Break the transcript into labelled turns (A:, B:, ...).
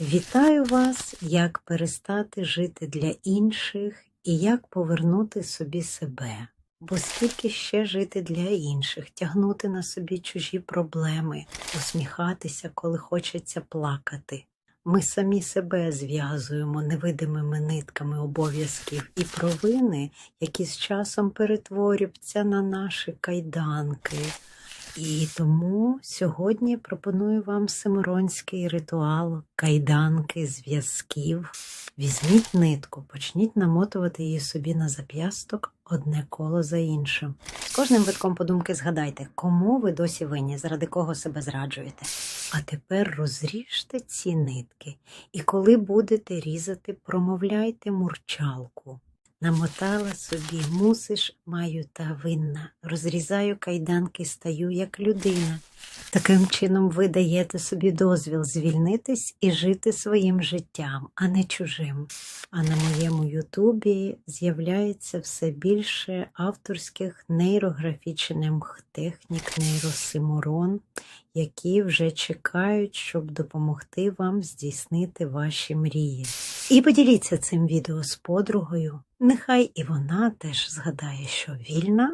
A: Вітаю вас, як перестати жити для інших і як повернути собі себе. Бо скільки ще жити для інших, тягнути на собі чужі проблеми, усміхатися, коли хочеться плакати. Ми самі себе зв'язуємо невидимими нитками обов'язків і провини, які з часом перетворюються на наші кайданки. І тому сьогодні пропоную вам симоронський ритуал кайданки зв'язків. Візьміть нитку, почніть намотувати її собі на зап'ясток одне коло за іншим. З кожним витком подумки згадайте, кому ви досі винні, заради кого себе зраджуєте. А тепер розріжте ці нитки, і коли будете різати, промовляйте мурчалку. Намотала собі, мусиш, маю та винна. Розрізаю кайданки, стаю як людина. Таким чином ви даєте собі дозвіл звільнитись і жити своїм життям, а не чужим. А на моєму Ютубі з'являється все більше авторських нейрографічних технік нейросимурон, які вже чекають, щоб допомогти вам здійснити ваші мрії. І поділіться цим відео з подругою. Нехай і вона теж згадає, що вільна,